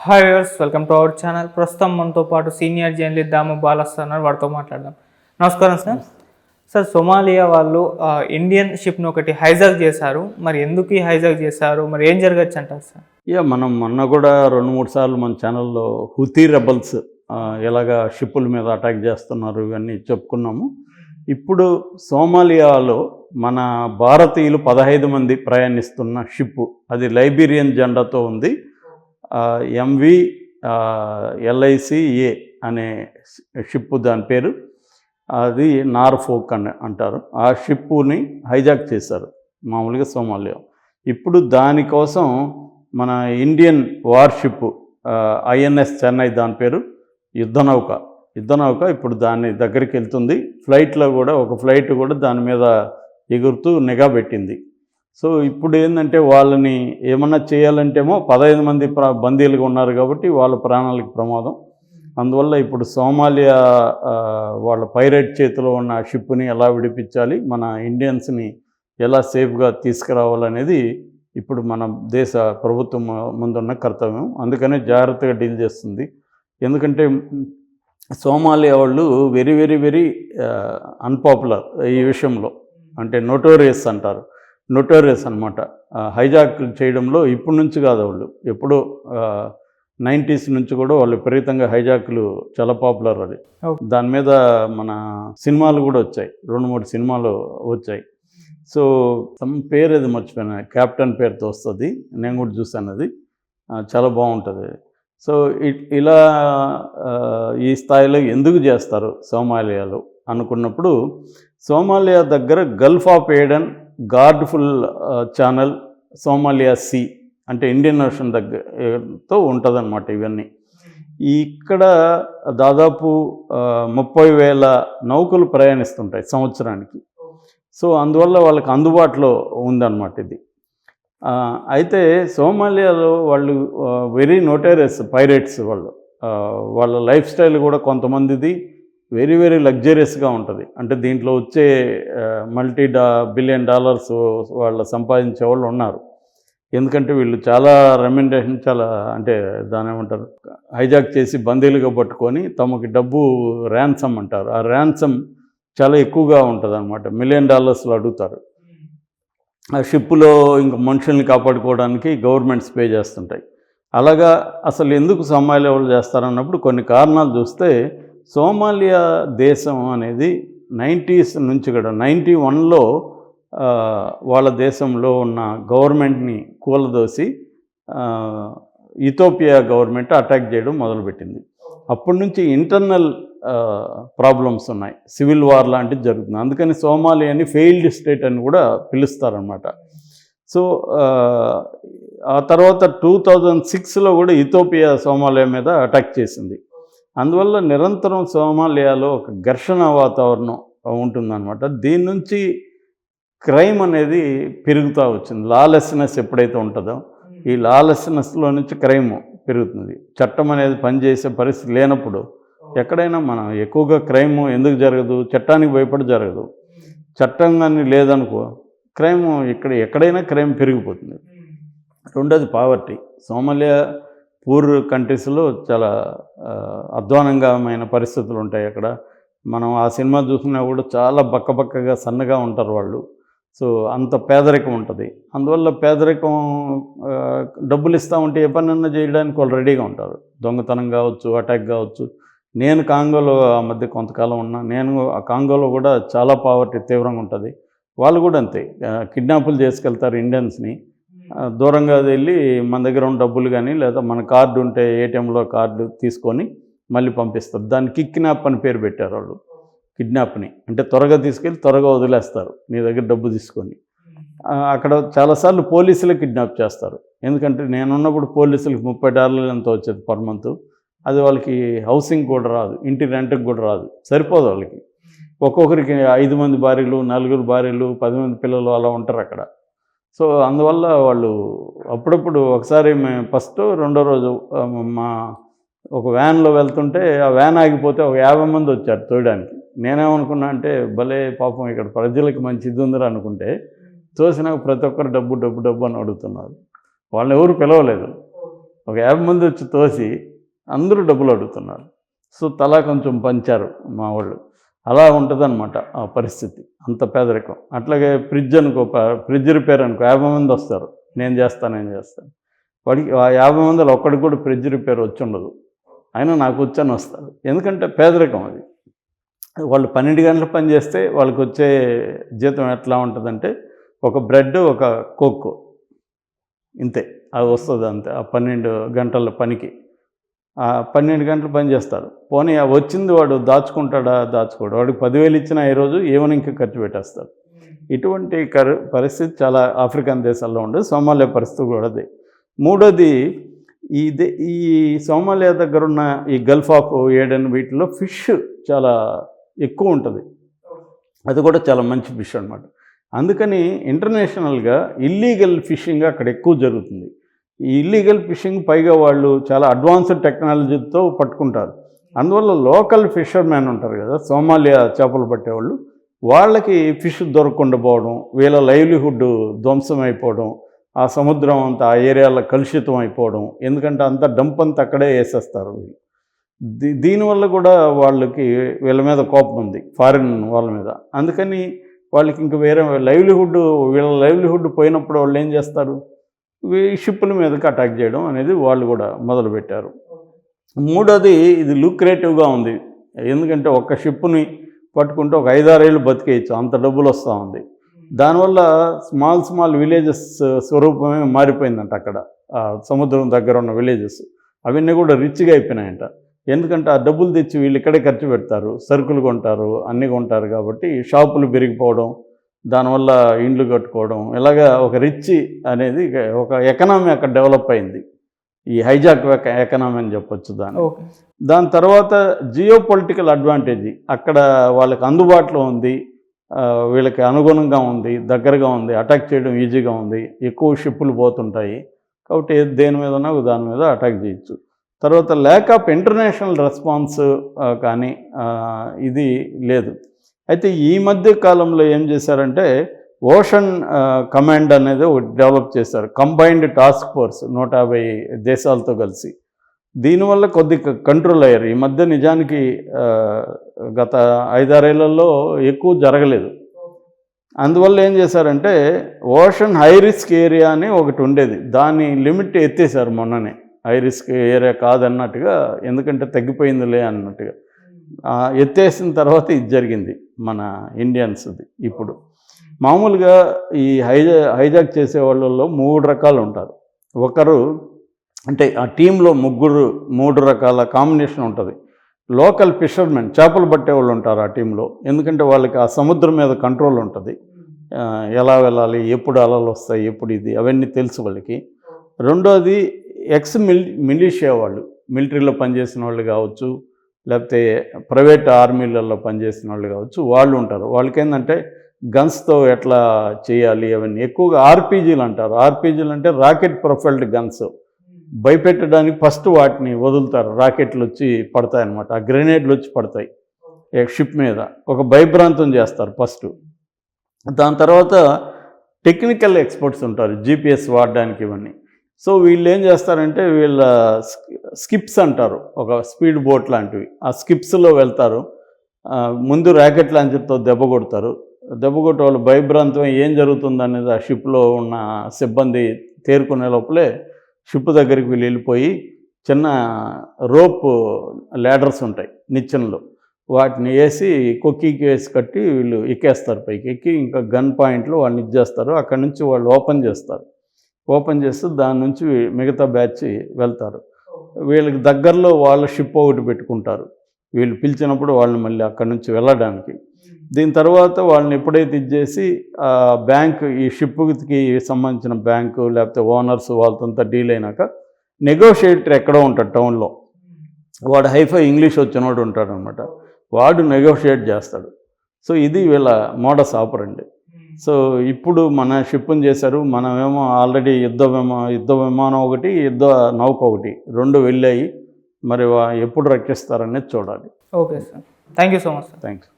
Hi viewers welcome to our channel ప్రస్తుతం మనతో పాటు సీనియర్ జర్నలిస్ట్ దాము బాలస్ ఉన్నారు. వారితో మాట్లాడదాం. నమస్కారం సార్. సార్ సొమాలియా వాళ్ళు ఇండియన్ షిప్ను ఒకటి హైజాక్ చేశారు. మరి ఎందుకు ఈ హైజాక్ చేశారు? మరి ఏం జరగచ్చు అంటారు సార్? యా మనం మొన్న కూడా రెండు మూడు సార్లు మన ఛానల్లో హుతీ రెబల్స్ ఆ, ఎలాగా షిప్పుల మీద అటాక్ చేస్తున్నారు ఇవన్నీ చెప్పుకున్నాము. ఇప్పుడు సోమాలియాలో మన భారతీయులు పదహైదు మంది ప్రయాణిస్తున్న షిప్పు అది లైబీరియన్ జెండాతో ఉంది. ఎంవి ఎల్ఐసిఏ అనే షిప్పు దాని పేరు. అది నార్ఫోక్ అని అంటారు. ఆ షిప్పుని హైజాక్ చేశారు మామూలుగా సోమాలియా. ఇప్పుడు దానికోసం మన ఇండియన్ వార్షిప్ ఐఎన్ఎస్ చెన్నై దాని పేరు. యుద్ధనౌక యుద్ధనౌక ఇప్పుడు దాని దగ్గరికి వెళ్తుంది. ఫ్లైట్లో కూడా ఒక ఫ్లైట్ కూడా దాని మీద ఎగురుతూ నిఘా పెట్టింది. సో ఇప్పుడు ఏంటంటే వాళ్ళని ఏమన్నా చేయాలంటేమో పదహైదు మంది ప్రా బందీలుగా ఉన్నారు కాబట్టి వాళ్ళ ప్రాణాలకు ప్రమాదం. అందువల్ల ఇప్పుడు సోమాలియా వాళ్ళ పైరేట్ చేతిలో ఉన్న షిప్ని ఎలా విడిపించాలి మన ఇండియన్స్ని ఎలా సేఫ్గా తీసుకురావాలనేది ఇప్పుడు మన దేశ ప్రభుత్వం ముందున్న కర్తవ్యం. అందుకనే జాగ్రత్తగా డీల్ చేస్తుంది. ఎందుకంటే సోమాలియా వాళ్ళు వెరీ వెరీ వెరీ అన్పాపులర్ ఈ విషయంలో. అంటే నోటోరియస్ అంటారు. నోటోరియస్ అనమాట హైజాక్ చేయడంలో ఇప్పటి నుంచి కాదు వాళ్ళు. ఎప్పుడో నైంటీస్ నుంచి కూడా వాళ్ళు విపరీతంగా హైజాక్లు చాలా పాపులర్ అది. దాని మీద మన సినిమాలు కూడా వచ్చాయి. రెండు మూడు సినిమాలు వచ్చాయి. సో సమ్ పేరు అది మర్చిపోయినా. క్యాప్టెన్ పేరుతో వస్తుంది. నేను కూడా చూశాను అది. చాలా బాగుంటుంది. సో ఇలా ఈ స్థాయిలో ఎందుకు చేస్తారు సోమాలియాలో అనుకున్నప్పుడు సోమాలియా దగ్గర gulf of Aden Guardafui channel Somalia sea అంటే ఇండియన్ ఓషన్ దగ్గరతో ఉంటుందన్నమాట ఇవన్నీ. ఇక్కడ దాదాపు ముప్పై వేల నౌకలు ప్రయాణిస్తుంటాయి సంవత్సరానికి. సో అందువల్ల వాళ్ళకి అందుబాటులో ఉందన్నమాట ఇది. అయితే సోమాలియాలో వాళ్ళు వెరీ నోటేరియస్ పైరేట్స్ వాళ్ళు. వాళ్ళ లైఫ్ స్టైల్ కూడా కొంతమందిది. వెరీ వెరీ లగ్జరియస్గా ఉంటుంది. అంటే దీంట్లో వచ్చే మల్టీ డా బిలియన్ డాలర్స్ వాళ్ళు సంపాదించే వాళ్ళు ఉన్నారు. ఎందుకంటే వీళ్ళు చాలా రెమ్యునరేషన్ చాలా అంటే దాని ఏమంటారు హైజాక్ చేసి బందీలుగా పట్టుకొని తమకి డబ్బు ర్యాన్సమ్ అంటారు. ఆ ర్యాన్సమ్ చాలా ఎక్కువగా ఉంటుంది అనమాట మిలియన్ డాలర్స్లో అడుగుతారు. ఆ షిప్పులో ఇంకా మనుషుల్ని కాపాడుకోవడానికి గవర్నమెంట్స్ పే చేస్తుంటాయి. అలాగా అసలు ఎందుకు సమ్మాయిల వాళ్ళు చేస్తారన్నప్పుడు కొన్ని కారణాలు చూస్తే సోమాలియా దేశం అనేది నైంటీస్ నుంచి కూడా నైంటీ వన్లో వాళ్ళ దేశంలో ఉన్న గవర్నమెంట్ని కూలదోసి ఇథోపియా గవర్నమెంట్ అటాక్ చేయడం మొదలుపెట్టింది. అప్పటి నుంచి ఇంటర్నల్ ప్రాబ్లమ్స్ ఉన్నాయి. సివిల్ వార్ లాంటిది జరుగుతుంది. అందుకని సోమాలియాని ఫెయిల్డ్ స్టేట్ అని కూడా పిలుస్తారనమాట సో ఆ, ఆ తర్వాత టూ థౌజండ్ సిక్స్లో కూడా ఇథోపియా సోమాలియా మీద అటాక్ చేసింది. అందువల్ల నిరంతరం సోమాలియాలో ఒక ఘర్షణ వాతావరణం ఉంటుందన్నమాట. దీని నుంచి క్రైమ్ అనేది పెరుగుతూ వచ్చింది. లాలెస్నెస్ ఎప్పుడైతే ఉంటుందో ఈ లాలెస్నెస్లో నుంచి క్రైమ్ పెరుగుతుంది. చట్టం అనేది పనిచేసే పరిస్థితి లేనప్పుడు ఎక్కడైనా మనం ఎక్కువగా క్రైమ్ ఎందుకు జరగదు? చట్టానికి భయపడి జరగదు. చట్టం కానీ లేదనుకో క్రైమ్ ఇక్కడ ఎక్కడైనా క్రైమ్ పెరిగిపోతుంది. రెండోది పావర్టీ. సోమాలియా పూర్ కంట్రీస్లో చాలా అధ్వానంగామైన పరిస్థితులు ఉంటాయి అక్కడ. మనం ఆ సినిమా చూసినా కూడా చాలా బక్కబక్కగా సన్నగా ఉంటారు వాళ్ళు. సో అంత పేదరికం ఉంటుంది. అందువల్ల పేదరికం డబ్బులు ఇస్తూ ఉంటే ఏ పనన్నా చేయడానికి వాళ్ళు రెడీగా ఉంటారు. దొంగతనం కావచ్చు అటాక్ కావచ్చు. నేను కాంగోలో ఆ మధ్య కొంతకాలం ఉన్నా నేను ఆ కాంగోలో కూడా చాలా పావర్టీ తీవ్రంగా ఉంటుంది. వాళ్ళు కూడా అంతే. కిడ్నాపులు చేసుకెళ్తారు ఇండియన్స్ని. దూరంగా వెళ్ళి మన దగ్గర ఉన్న డబ్బులు కానీ లేదా మన కార్డు ఉంటే ఏటీఎంలో కార్డు తీసుకొని మళ్ళీ పంపిస్తారు. దాన్ని కిడ్నాప్ అని పేరు పెట్టారు వాళ్ళు. కిడ్నాప్ని. అంటే త్వరగా తీసుకెళ్ళి త్వరగా వదిలేస్తారు. నీ దగ్గర డబ్బు తీసుకొని. అక్కడ చాలాసార్లు పోలీసులు కిడ్నాప్ చేస్తారు. ఎందుకంటే నేనున్నప్పుడు పోలీసులకు ముప్పై డాలర్లు ఎంత వచ్చేది పర్ మంత్? అది వాళ్ళకి హౌసింగ్ కూడా రాదు. ఇంటి రెంట్కి కూడా రాదు. సరిపోదు వాళ్ళకి. ఒక్కొక్కరికి ఐదు మంది భార్యలు నలుగురు భార్యలు పది మంది పిల్లలు అలా ఉంటారు అక్కడ. సో అందువల్ల వాళ్ళు అప్పుడప్పుడు ఒకసారి మేము ఫస్ట్ రెండో రోజు మా ఒక వ్యాన్లో వెళ్తుంటే ఆ వ్యాన్ ఆగిపోతే ఒక యాభై మంది వచ్చారు తోయడానికి. నేనేమనుకున్నా అంటే భలే పాపం ఇక్కడ ప్రజలకు మంచి ఇది ఉందిరా అనుకుంటే చూసినా ప్రతి ఒక్కరు డబ్బు డబ్బు డబ్బు అని అడుగుతున్నారు. వాళ్ళని ఎవరు పిలవలేదు. ఒక యాభై మంది వచ్చి తోసి అందరూ డబ్బులు అడుగుతున్నారు. సో తలా కొంచెం పంచారు మా వాళ్ళు. అలా ఉంటుందన్నమాట ఆ పరిస్థితి. అంత పేదరికం. అట్లాగే ఫ్రిడ్జ్ అనుకో ప- ఫ్రిడ్జ్ రిపేర్ అనుకో యాభై మంది వస్తారు. నేను చేస్తాను నేను చేస్తాను. వాడికి ఆ యాభై మందిలో ఒక్కడికి కూడా ఫ్రిడ్జ్ రిపేర్ వచ్చి ఉండదు. అయినా నాకు వచ్చని వస్తారు. ఎందుకంటే పేదరికం అది. వాళ్ళు పన్నెండు గంటలు పని చేస్తే వాళ్ళకి వచ్చే జీతం ఎట్లా ఉంటుందంటే ఒక బ్రెడ్ ఒక కోక్. ఇంతే. అది వస్తుంది అంతే ఆ పన్నెండు గంటల పనికి. పన్నెండు గంటలు పని చేస్తారు. పోనీ వచ్చింది వాడు దాచుకుంటాడా? దాచుకోడు. వాడికి పదివేలు ఇచ్చినా ఈ రోజు ఇంకా ఖర్చు పెట్టేస్తారు. ఇటువంటి కరు పరిస్థితి చాలా ఆఫ్రికన్ దేశాల్లో ఉండదు. సోమాలియా పరిస్థితి కూడా అది. మూడోది ఇది ఈ సోమాలియా దగ్గర ఉన్న ఈ గల్ఫ్ ఆఫ్ ఏడెన్ వీటిలో ఫిష్ చాలా ఎక్కువ ఉంటుంది. అది కూడా చాలా మంచి ఫిష్ అనమాట అందుకని ఇంటర్నేషనల్గా ఇల్లీగల్ ఫిషింగ్ అక్కడ ఎక్కువ జరుగుతుంది. ఈ ఇల్లీగల్ ఫిషింగ్ పైగా వాళ్ళు చాలా అడ్వాన్స్డ్ టెక్నాలజీతో పట్టుకుంటారు. అందువల్ల లోకల్ ఫిషర్మెన్ ఉంటారు కదా సోమాలియా చేపలు పట్టేవాళ్ళు వాళ్ళకి ఫిష్ దొరకకుండా పోవడం వీళ్ళ లైవ్లీహుడ్ ధ్వంసం అయిపోవడం ఆ సముద్రం అంతా ఆ ఏరియాలో కలుషితం అయిపోవడం ఎందుకంటే అంత డంప్ అంతా అక్కడే వేసేస్తారు వీళ్ళు. దీ దీనివల్ల కూడా వాళ్ళకి వీళ్ళ మీద కోపం ఉంది ఫారిన్ వాళ్ళ మీద. అందుకని వాళ్ళకి ఇంక వేరే లైవ్లీహుడ్ వీళ్ళ లైవ్లీహుడ్ పోయినప్పుడు వాళ్ళు ఏం చేస్తారు? షిప్పుల మీదకి అటాక్ చేయడం అనేది వాళ్ళు కూడా మొదలుపెట్టారు. మూడోది ఇది లూక్రేటివ్గా ఉంది. ఎందుకంటే ఒక్క షిప్పుని పట్టుకుంటే ఒక ఐదారేళ్ళు బతికేయచ్చు. అంత డబ్బులు వస్తూ ఉంది. దానివల్ల స్మాల్ స్మాల్ విలేజెస్ స్వరూపమే మారిపోయిందంట అక్కడ. సముద్రం దగ్గర ఉన్న విలేజెస్ అవన్నీ కూడా రిచ్గా అయిపోయినాయంట. ఎందుకంటే ఆ డబ్బులు తెచ్చి వీళ్ళు ఇక్కడే ఖర్చు పెడతారు. సరుకులు కొంటారు. అన్నీ కొంటారు కాబట్టి షాపులు పెరిగిపోవడం దానివల్ల ఇండ్లు కట్టుకోవడం ఇలాగా ఒక రిచ్ అనేది ఒక ఎకనామీ అక్కడ డెవలప్ అయింది. ఈ హైజాక్ ఎకనామీ అని చెప్పొచ్చు దాన్ని. ఓకే. దాని తర్వాత జియో పొలిటికల్ అడ్వాంటేజ్. అక్కడ వాళ్ళకి అందుబాటులో ఉంది వీళ్ళకి అనుగుణంగా ఉంది దగ్గరగా ఉంది అటాక్ చేయడం ఈజీగా ఉంది ఎక్కువ షిప్పులు పోతుంటాయి. కాబట్టి దేని మీదన్నా దాని మీద అటాక్ చేయొచ్చు. తర్వాత ల్యాక్ ఆఫ్ ఇంటర్నేషనల్ రెస్పాన్స్ కానీ ఇది లేదు. అయితే ఈ మధ్య కాలంలో ఏం చేశారంటే ఓషన్ కమాండ్ అనేది ఒకటి డెవలప్ చేశారు. కంబైన్డ్ టాస్క్ ఫోర్స్ నూట యాభై దేశాలతో కలిసి. దీనివల్ల కొద్ది కంట్రోల్ అయ్యారు. ఈ మధ్య నిజానికి గత ఐదారేళ్ళలో ఎక్కువ జరగలేదు. అందువల్ల ఏం చేశారంటే ఓషన్ హై రిస్క్ ఏరియా అని ఒకటి ఉండేది. దాని లిమిట్ ఎత్తేసారు మొన్ననే. హై రిస్క్ ఏరియా కాదన్నట్టుగా ఎందుకంటే తగ్గిపోయిందిలే అన్నట్టుగా. ఎత్తేసిన తర్వాత ఇది జరిగింది మన ఇండియన్స్ది ఇప్పుడు. మామూలుగా ఈ హైజా హైజాక్ చేసే వాళ్ళల్లో మూడు రకాలు ఉంటారు. ఒకరు అంటే ఆ టీంలో ముగ్గురు మూడు రకాల కాంబినేషన్ ఉంటుంది. లోకల్ ఫిషర్మెన్ చేపలు పట్టే వాళ్ళు ఉంటారు ఆ టీంలో. ఎందుకంటే వాళ్ళకి ఆ సముద్రం మీద కంట్రోల్ ఉంటుంది. ఎలా వెళ్ళాలి ఎప్పుడు అలలు వస్తాయి ఎప్పుడు ఇది అవన్నీ తెలుసు వాళ్ళకి. రెండోది ఎక్స్ మిల్ మిలిషియా వాళ్ళు మిలిటరీలో పనిచేసిన వాళ్ళు కావచ్చు లేకపోతే ప్రైవేట్ ఆర్మీలలో పనిచేసిన వాళ్ళు కావచ్చు వాళ్ళు ఉంటారు. వాళ్ళకి ఏంటంటే గన్స్తో ఎట్లా చేయాలి అవన్నీ. ఎక్కువగా ఆర్పీజీలు అంటారు. ఆర్పీజీలు అంటే రాకెట్ ప్రొఫైల్డ్ గన్స్. భయపెట్టడానికి ఫస్ట్ వాటిని వదులుతారు. రాకెట్లు వచ్చి పడతాయి అన్నమాట ఆ గ్రెనేడ్లు వచ్చి పడతాయి షిప్ మీద. ఒక భయభ్రాంతం చేస్తారు ఫస్ట్. దాని తర్వాత టెక్నికల్ ఎక్స్పర్ట్స్ ఉంటారు. జీపీఎస్ వాడడానికి ఇవన్నీ. సో వీళ్ళు ఏం చేస్తారంటే వీళ్ళ స్కిప్స్ అంటారు. ఒక స్పీడ్ బోట్ లాంటివి. ఆ స్కిప్స్లో వెళ్తారు. ముందు ర్యాకెట్ లాంచర్తో దెబ్బ కొడతారు. దెబ్బ కొట్టే వాళ్ళు భయభ్రాంతం ఏం జరుగుతుంది అనేది ఆ షిప్లో ఉన్న సిబ్బంది తేరుకునే లోపలే షిప్ దగ్గరికి వీళ్ళు వెళ్ళిపోయి చిన్న రోప్ ల్యాడర్స్ ఉంటాయి నిచ్చెనలు. వాటిని వేసి కొక్కికి వేసి కట్టి వీళ్ళు ఎక్కేస్తారు పైకి. ఎక్కి ఇంకా గన్ పాయింట్లో వాళ్ళని ఇచ్చేస్తారు. అక్కడి నుంచి వాళ్ళు ఓపెన్ చేస్తారు. ఓపెన్ చేస్తే దాని నుంచి మిగతా బ్యాచ్ వెళ్తారు. వీళ్ళకి దగ్గరలో వాళ్ళ షిప్ ఒకటి పెట్టుకుంటారు. వీళ్ళు పిలిచినప్పుడు వాళ్ళని మళ్ళీ అక్కడి నుంచి వెళ్ళడానికి. దీని తర్వాత వాళ్ళని ఎప్పుడైతే ఇచ్చేసి ఆ బ్యాంక్ ఈ షిప్కి సంబంధించిన బ్యాంకు లేకపోతే ఓనర్స్ వాళ్ళతో డీల్ అయినాక నెగోషియేటర్ ఎక్కడో ఉంటాడు టౌన్లో. వాడు హైఫై ఇంగ్లీష్ వచ్చినవాడు ఉంటాడు అనమాట వాడు నెగోషియేట్ చేస్తాడు. సో ఇది వీళ్ళ మోడస్ ఆపరండి. సో ఇప్పుడు మన షిప్ని చేశారు మనమేమో ఆల్రెడీ యుద్ధ విమా యుద్ధ విమానం ఒకటి యుద్ధ నౌక ఒకటి రెండు వెళ్ళాయి. మరి వా- ఎప్పుడు రక్షిస్తారనేది చూడాలి. Okay sir. Thank you so much sir. Thanks